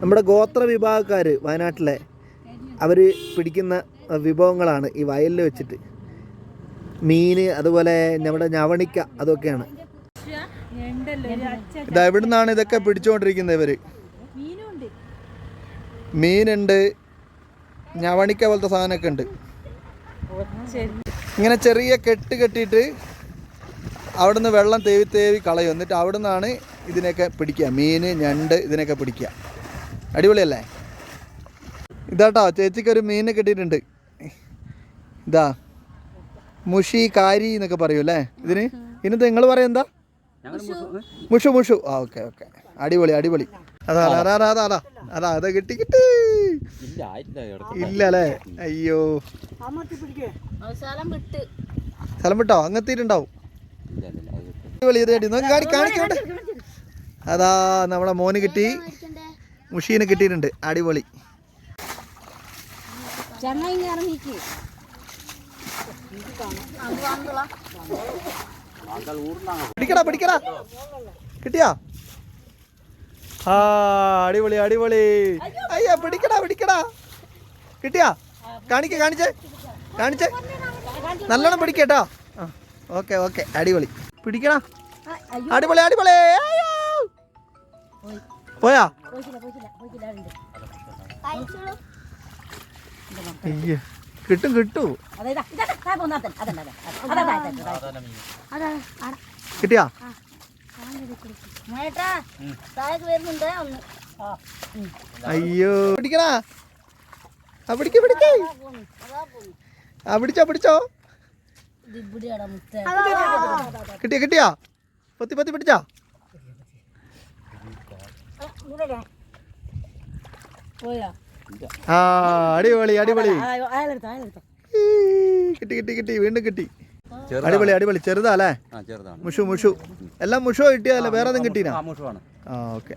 നമ്മുടെ ഗോത്ര വിഭാഗക്കാർ വയനാട്ടിലെ അവർ പിടിക്കുന്ന വിഭവങ്ങളാണ് ഈ വയലിൽ വെച്ചിട്ട്. മീൻ അതുപോലെ നമ്മുടെ ഞവണിക്ക അതൊക്കെയാണ്. ഇതാ ഇതൊക്കെ പിടിച്ചുകൊണ്ടിരിക്കുന്നത് ഇവർ മീനുണ്ട് ഞവണിക്ക പോലത്തെ സാധനമൊക്കെ ഉണ്ട്. ഇങ്ങനെ ചെറിയ കെട്ട് കെട്ടിയിട്ട് അവിടുന്ന് വെള്ളം തേവി തേവി കളയും. എന്നിട്ട് അവിടുന്നാണ് ഇതിനൊക്കെ പിടിക്കുക. മീൻ ഞണ്ട് ഇതിനൊക്കെ പിടിക്കുക. അടിപൊളിയല്ലേ? ഇതാട്ടോ ചേച്ചിക്ക് ഒരു മീനെ കിട്ടിയിട്ടുണ്ട്. ഇതാ മുഷി കാരി എന്നൊക്കെ പറയൂ അല്ലേ? ഇതിന്? ഇതിന് നിങ്ങൾ പറയാം എന്താ? മുഷു മുഷു. ആ ഓക്കെ ഓക്കെ. അടിപൊളി അടിപൊളി. അതാ അതാ അതാ അതാ അതാ അതാ അതാ കിട്ടി കിട്ടി. ഇല്ല അല്ലേ അയ്യോ. സ്ഥലം വിട്ടോ? അങ്ങെത്തിയിട്ടുണ്ടാവും അടിപൊളി ഇത് കാണിക്കട്ടെ അതാ നമ്മളെ മോന് കിട്ടി. മുഷീന് കിട്ടിയിട്ടുണ്ട്. അടിപൊളി. പിടിക്കടാ പിടിക്കടാ. കിട്ടിയാ? ആ അടിപൊളി അടിപൊളി. അയ്യാ പിടിക്കടാ പിടിക്കടാ. കിട്ടിയാ? കാണിക്ക കാണിച്ചേ. കാണിച്ചേ. നല്ലോണം പിടിക്കട്ടോ. Okay okay. അടിപൊളി. പിടിക്കണ അടിപൊളി അടിപൊളി. പോയാ? അയ്യോ കിട്ടും കിട്ടും. കിട്ടിയാ? അയ്യോ പിടിക്കണാ ആ പിടിക്ക പിടിക്കേ. ആ പിടിച്ചോ പിടിച്ചോ. കിട്ടിയ കിട്ടിയാ കിട്ടിയാ. പൊത്തി പൊത്തി പിടിച്ചാ. ആ അടിപൊളി അടിപൊളി. കിട്ടി കിട്ടി കിട്ടി വീണ്ടും കിട്ടി. അടിപൊളി അടിപൊളി ചെറുതാ അല്ലേ? മുഷു മുഷു. എല്ലാം മുഷു കിട്ടിയതല്ലേ? വേറെ ഒന്നും കിട്ടീനാ മുഷുവാണ്. ആ ഓക്കെ.